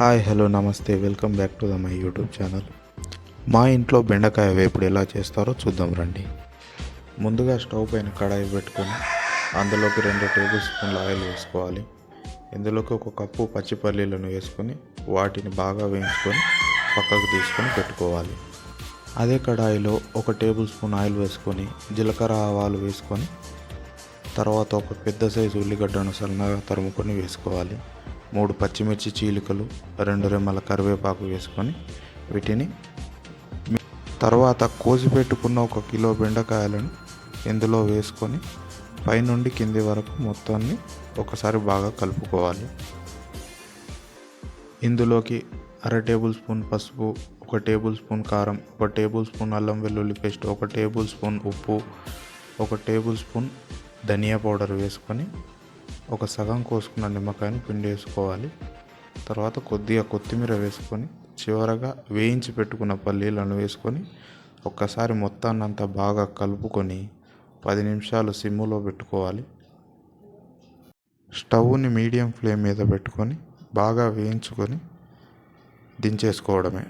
Hi hello నమస్తే welcome back to the my YouTube channel. మా ఇంట్లో బెండకాయ వేపుడు ఎలా చేస్తారో చూద్దాం రండి. ముందుగా స్టవ్ పైన కడాయి పెట్టుకొని అందులోకి రెండు టేబుల్ స్పూన్ల ఆయిల్ వేసుకోవాలి. ఇందులోకి ఒక కప్పు పచ్చి పల్లీలను వేసుకొని వాటిని బాగా వేయించుకొని పక్కకు తీసుకొని పెట్టుకోవాలి. అదే కడాయిలో ఒక టేబుల్ స్పూన్ ఆయిల్ వేసుకొని జీలకర్ర ఆవాలు వేసుకొని తర్వాత ఒక పెద్ద సైజు ఉల్లిగడ్డను సన్నగా తరుముకొని వేసుకోవాలి. మూడు పచ్చిమిర్చి చీలికలు రెండు రెమ్మల కరివేపాకు వేసుకొని వీటిని తర్వాత కోసి పెట్టుకున్న ఒక కిలో బెండకాయలను ఇందులో వేసుకొని పైనుండి కింది వరకు మొత్తాన్ని ఒకసారి బాగా కలుపుకోవాలి. ఇందులోకి అర టేబుల్ స్పూన్ పసుపు ఒక టేబుల్ స్పూన్ కారం ఒక టేబుల్ స్పూన్ అల్లం వెల్లుల్లి పేస్ట్ ఒక టేబుల్ స్పూన్ ఉప్పు ఒక టేబుల్ స్పూన్ ధనియా పౌడర్ వేసుకొని ఒక సగం కోసుకున్న నిమ్మకాయను పిండి వేసుకోవాలి. తర్వాత కొద్దిగా కొత్తిమీర వేసుకొని చివరగా వేయించి పెట్టుకున్న పల్లీలను వేసుకొని ఒక్కసారి మొత్తాన్నంతా బాగా కలుపుకొని పది నిమిషాలు సిమ్ములో పెట్టుకోవాలి. స్టవ్ని మీడియం ఫ్లేమ్ మీద పెట్టుకొని బాగా వేయించుకొని దించేసుకోవడమే.